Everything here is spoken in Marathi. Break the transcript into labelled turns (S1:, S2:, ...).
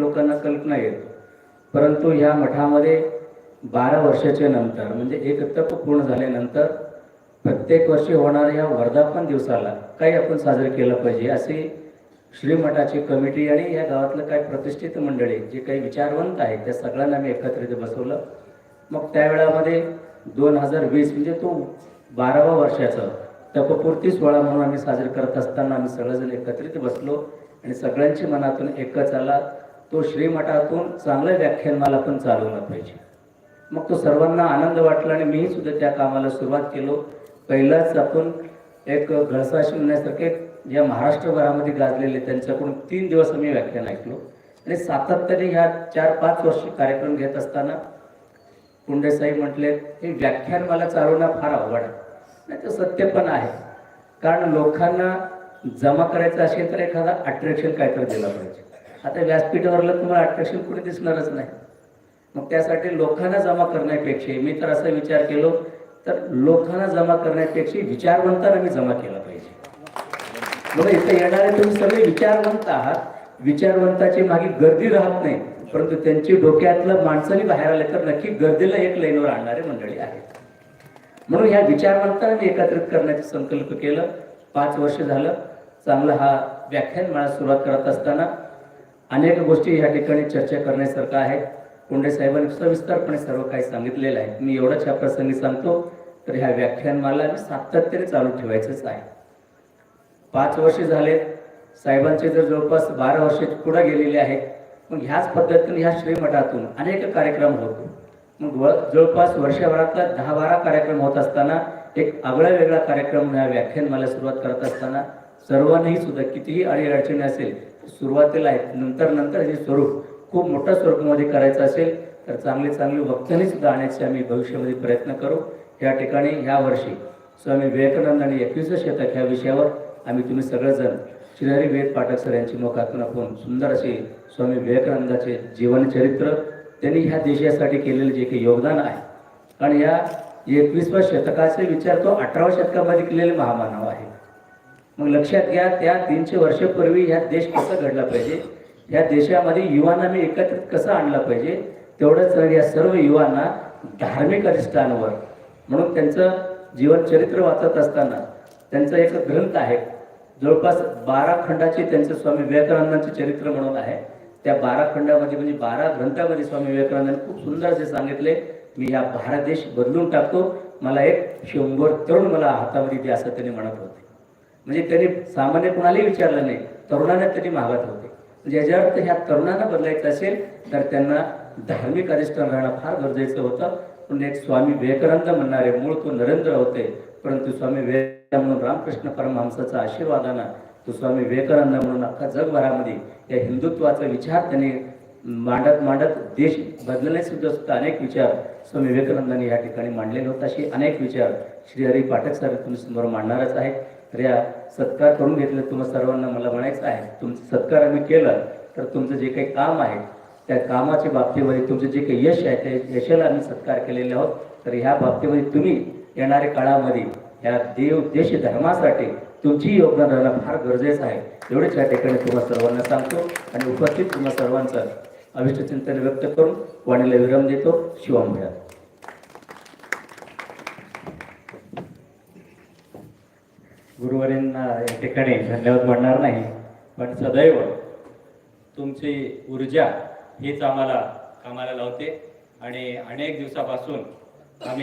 S1: लोकांना कल्पना येत. परंतु ह्या मठामध्ये बारा वर्षाच्या नंतर म्हणजे एक तप पूर्ण झाल्यानंतर प्रत्येक वर्षी होणाऱ्या वर्धापन दिवसाला काही आपण साजरं केलं पाहिजे असे श्रीमठाची कमिटी आणि या गावातलं काही प्रतिष्ठित मंडळी जे काही विचारवंत आहेत त्या सगळ्यांना मी एकत्रित बसवलं. मग त्यावेळामध्ये दोन हजार वीस म्हणजे तो बारावा वर्षाचा तपपूर्ती सोहळा म्हणून आम्ही साजरा करत असताना आम्ही सगळेजण एकत्रित बसलो आणि सगळ्यांची मनातून एकच आला तो श्रीमठातून चांगलं व्याख्यानमाला पण चालवला पाहिजे मग तो सर्वांना आनंद वाटला आणि मीही सुद्धा त्या कामाला सुरुवात केलो. पहिलाच आपण एक घळसाशी म्हणण्यासारखे ज्या महाराष्ट्रभरामध्ये गाजलेले त्यांच्याकडून तीन दिवस आम्ही व्याख्यान ऐकलो. आणि सातत्याने ह्या चार पाच वर्ष कार्यक्रम घेत असताना पुंडेसाई म्हटले हे व्याख्यान मला चालवणं फार अवघड आहे. नाही तर सत्य पण आहे. कारण लोकांना जमा करायचं असेल तर एखादा अट्रॅक्शन काहीतरी दिला पाहिजे. आता व्यासपीठावरला तुम्हाला अट्रॅक्शन कुणी दिसणारच नाही. मग त्यासाठी लोकांना जमा करण्यापेक्षा मी तर असा विचार केलो तर लोकांना जमा करण्यापेक्षा विचारवंतांना मी जमा केला पाहिजे. म्हणून इथे येणारे तुम्ही सगळे विचारवंत आहात. विचारवंताची मागे गर्दी राहत नाही परंतु त्यांची डोक्यातलं माणसांनी बाहेर आले तर नक्की गर्दीला एक लाईनवर आणणारे मंडळी आहेत. म्हणून ह्या विचारवंतांना मी एकत्रित करण्याचा संकल्प केलं. पाच वर्ष झालं चांगला हा व्याख्यानमाळा सुरुवात करत असताना अनेक गोष्टी या ठिकाणी चर्चा करण्यासारखं आहे. कोंडे साहेबांनी सविस्तरपणे सर्व काही सांगितलेलं आहे. मी एवढंच ह्या प्रसंगी सांगतो तर ह्या व्याख्यानमाला मी सातत्याने चालू ठेवायचंच आहे. पाच वर्षे झाले साहेबांचे जर जवळपास बारा वर्षे पुढे गेलेले आहेत मग ह्याच पद्धतीने ह्या श्रीमठातून अनेक कार्यक्रम होतो. मग व जवळपास वर्षभरातला दहा बारा कार्यक्रम होत असताना एक आगळा वेगळा कार्यक्रम ह्या व्याख्यानमाला सुरुवात करत असताना सर्वांनाही सुद्धा कितीही अडीअडचणी असेल सुरुवातीला आहेत नंतर नंतर हे स्वरूप खूप मोठ्या स्वरूपामध्ये करायचं असेल तर चांगले चांगले वक्त्यांनी सुद्धा आणण्याचे आम्ही भविष्यामध्ये प्रयत्न करू. या ठिकाणी ह्या वर्षी स्वामी विवेकानंद आणि एकविसं शतक ह्या विषयावर आम्ही तुम्ही सगळेजण श्रीहरी वेद पाठक सर यांची मुखातून आपण सुंदर असे स्वामी विवेकानंदाचे जीवनचरित्र त्यांनी ह्या देशासाठी केलेले जे काही योगदान आहे. कारण या एकवीसव्या शतकाचे विचार तो अठराव्या शतकामध्ये केलेले महामानव आहे. मग लक्षात घ्या त्या तीनशे वर्षापूर्वी ह्या देश कसा घडला पाहिजे? या देशामध्ये युवांना मी एकत्रित कसं आणला पाहिजे? तेवढंच या सर्व युवांना धार्मिक अधिष्ठानावर. म्हणून त्यांचं जीवनचरित्र वाचत असताना त्यांचा एक ग्रंथ आहे. जवळपास बारा खंडाचे त्यांचं स्वामी विवेकानंदांचे चरित्र म्हणून आहे. त्या बारा खंडामध्ये म्हणजे बारा ग्रंथामध्ये स्वामी विवेकानंदांनी खूप सुंदर असे सांगितले मी हा भारत देश बदलून टाकतो. मला एक शंभर तरुण मला हातामध्ये द्या असं त्यांनी म्हणत होते. म्हणजे त्यांनी सामान्य कुणालाही विचारलं नाही. तरुणांना त्यांनी मागत होते. म्हणजे याच्या अर्थ ह्या तरुणांना बदलायचं असेल तर त्यांना धार्मिक अधिष्ठान राहणं फार गरजेचं होतं. पण एक स्वामी विवेकानंद म्हणणारे मूळ तो नरेंद्र होते परंतु स्वामी विवेकानंद म्हणून रामकृष्ण परमहंसाचा आशीर्वादानं तो स्वामी विवेकानंद म्हणून अख्खा जगभरामध्ये या हिंदुत्वाचा विचार त्यांनी मांडत मांडत देश बदलण्याचे सुद्धा सुद्धा अनेक विचार स्वामी विवेकानंदांनी या ठिकाणी मांडलेले होते. असे अनेक विचार श्री हरी पाठक सर तुम्ही समोर मांडणारच आहे या सत्कार करून घेतलं. तुम्हा सर्वांना मला म्हणायचं आहे तुमचं सत्कार आम्ही केलं तर तुमचं जे काही काम आहे त्या कामाच्या बाबतीमध्ये तुमचं जे काही यश आहे त्या यशाला आम्ही सत्कार केलेले आहोत. तर ह्या बाबतीमध्ये तुम्ही येणाऱ्या काळामध्ये या देव देश धर्मासाठी तुमची योगदान राहणं फार गरजेचं आहे. एवढेच या ठिकाणी तुम्हा सर्वांना सांगतो आणि उपस्थित तुम्हा सर्वांचं अभिष्टचिंतन व्यक्त करून वाणीला विराम देतो. शिवम मिळा
S2: गुरुवारींना या ठिकाणी धन्यवाद म्हणणार नाही पण सदैव तुमची ऊर्जा हीच आम्हाला कामाला लावते आणि अनेक दिवसापासून आम्ही